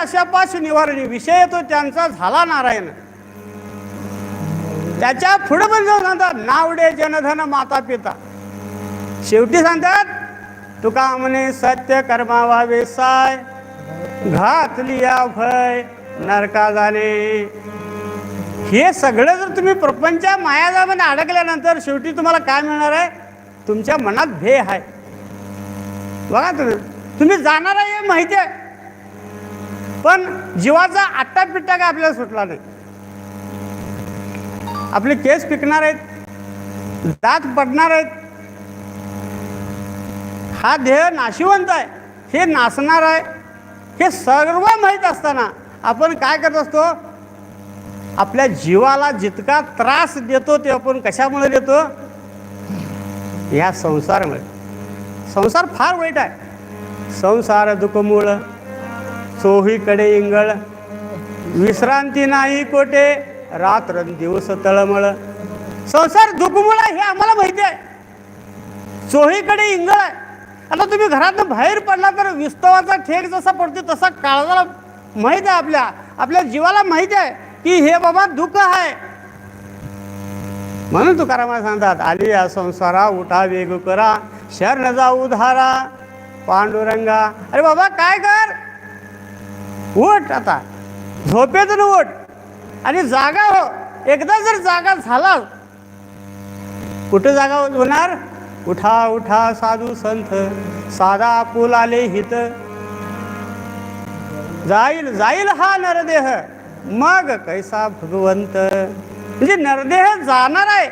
आशापाश निवारणी. विषय तो त्यांचा झाला नारायण. त्याच्या पुढे पण जाऊन सांगतात नावडे जनधन माता पिता. शेवटी सांगतात तुका म्हणे सत्य कर्मा वा वेसाय घातली या भय नरका जाणे हे सगळं जर तुम्ही प्रपंच मायाजामध्ये अडकल्यानंतर शेवटी तुम्हाला काय मिळणार आहे? तुमच्या मनात भे आहे. बघा तुम्ही. तुम्ही जाणार आहे हे माहिती आहे. पण जीवाचा आट्टा पिट्टा काय आपल्याला सुटला नाही. आपले केस पिकणार आहेत दात पडणार आहेत. हा देह नाशिवंत आहे हे नासणार आहे हे सर्व माहीत असताना आपण काय करत असतो? आपल्या जीवाला जितका त्रास देतो ते आपण कशामुळे देतो? ह्या संसारामुळे. संसार फार वाईट आहे. संसार दुःखमुळं चोहीकडे इंगळ. विश्रांती नाही कोठे? रात्र दिवस तळमळ. संसार दुखमुळ आहे हे आम्हाला माहिती आहे. चोहीकडे इंगळ आहे. आता तुम्ही घरातून बाहेर पडला तर विस्तवाचा ठेक जसा पडतो तसा काळजाला माहीत आहे आपल्या. आपल्या जीवाला माहीत आहे की हे बाबा दुःख आहे. म्हणून तुकारामा सांगतात आली या संसारा उठा वेग करा शरण जाऊ धारा पांडुरंगा. अरे बाबा काय कर? उठ आता. झोपेतून उठ. आणि जागा हो. एकदा जर जागा झाला. कुठं जागा होणार? उठा उठा साधू संत. साधा पूल आले हित. जाईल जाईल हा नरदेह. मग कैसा भगवंत? म्हणजे नरदेह जाणार आहे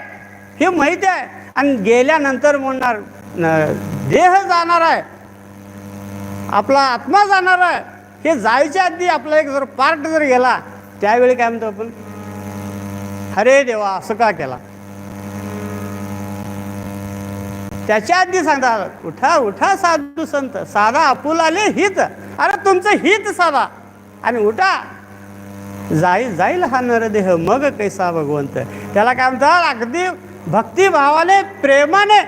हे माहिती आहे. आणि गेल्यानंतर म्हणणार न- देह जाणार आहे. आपला आत्मा जाणार आहे. हे जायच्या आधी आपला एक जर पार्ट जर गेला त्यावेळी काय म्हणतो आपण? अरे देवा असं का केला? त्याच्या आधी सांगतात उठा उठा साधू संत साधा आपुल आले हित. अरे तुमचं हित साधा. आणि उठा. जाई जाईल हा नरदेह मग कैसा भगवंत. त्याला काय म्हणतात? अगदी भक्तिभावाने प्रेमाने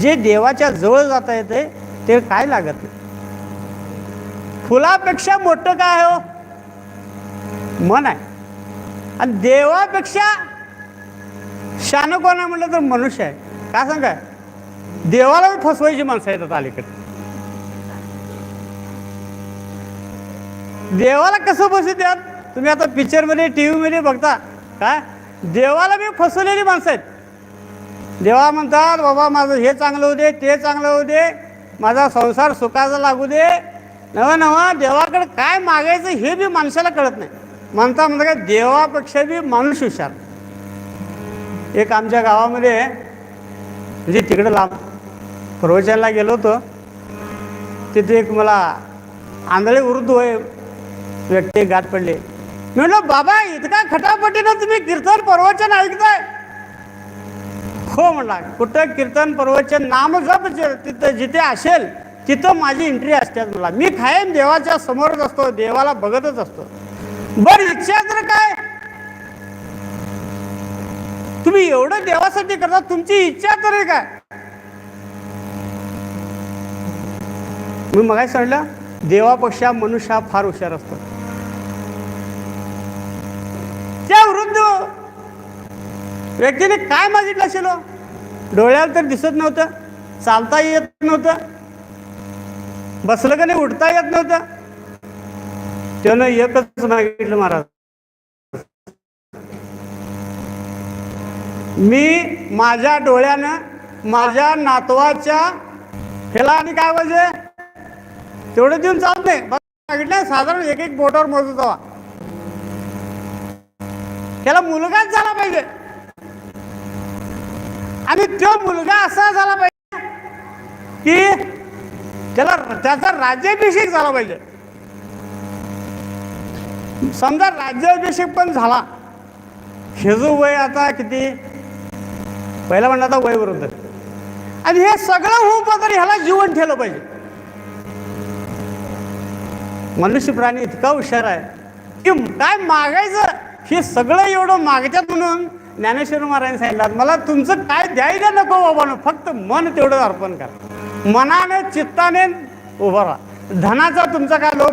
जे देवाच्या जवळ जाता येते ते काय लागत नाही. फुलापेक्षा मोठं काय हो? मन आहे. आणि देवापेक्षा शान कोण आहे म्हटलं तर मनुष्य आहे. का सांगाय? देवाला बी फसवायची माणसं येतात अलीकडे. देवाला कसं बसू तुम्ही आता पिक्चरमध्ये टी व्हीमध्ये बघता. काय? देवाला मी फसवलेली माणसं आहेत. देवा म्हणतात बाबा माझं हे चांगलं होऊ दे ते चांगलं होऊ दे. माझा संसार सुखाचा लागू दे. नवा नवा देवाकडे काय मागायचं हे बी माणसाला कळत नाही. म्हणता म्हणता काय देवापेक्षा बी माणूस हुशार. एक आमच्या गावामध्ये म्हणजे तिकडं लांब प्रवचनाला गेलो होतो. तिथे एक मला आंधळे वृद्ध होय व्यक्ती गाठ पडले. म्हटलं बाबा इतका खटापटीनं तुम्ही कीर्तन प्रवचन ऐकताय. हो म्हणला कुठं कीर्तन प्रवचन नाम जप तिथं जिथे असेल तिथं माझी एंट्री असते मला. मी कायम देवाच्या समोरच असतो देवाला बघतच असतो. बर इच्छा तर काय? तुम्ही एवढं देवासाठी करता तुमची इच्छा तर आहे काय? मी मग सांगलं देवापेक्षा मनुष्य हा फार हुशार असतो. त्या वृद्ध व्यक्तीने काय मागितलं असेल हो? डोळ्याला तर दिसत नव्हतं चालता येत नव्हतं बसलं का नाही? उठता येत नव्हतं. त्यानं एकच मागितलं महाराज. मी माझ्या डोळ्यानं माझ्या नातवाच्या ह्याला आणि काय पाहिजे तेवढं देऊन चालत नाही. मागितलं साधारण एक एक बोटावर मोजत हवा त्याला मुलगाच झाला पाहिजे. आणि तो मुलगा असा झाला पाहिजे की त्याला त्याचा राज्याभिषेक झाला पाहिजे. समजा राज्याभिषेक पण झाला. हे जो वय आता किती? पहिला म्हणलं आता वय बरोबर आणि हे सगळं होऊ तर ह्याला जीवन ठेवलं पाहिजे. मनुष्य प्राणी इतका हुशार आहे. की काय मागायचं? हे सगळं एवढं मागतात म्हणून ज्ञानेश्वर महाराजांनी सांगितलं मला तुमचं काय द्यायला नको बाबानं फक्त मन तेवढं अर्पण करा. मनाने चित्ताने उभं राहा. धनाचा तुमचा काय लोभ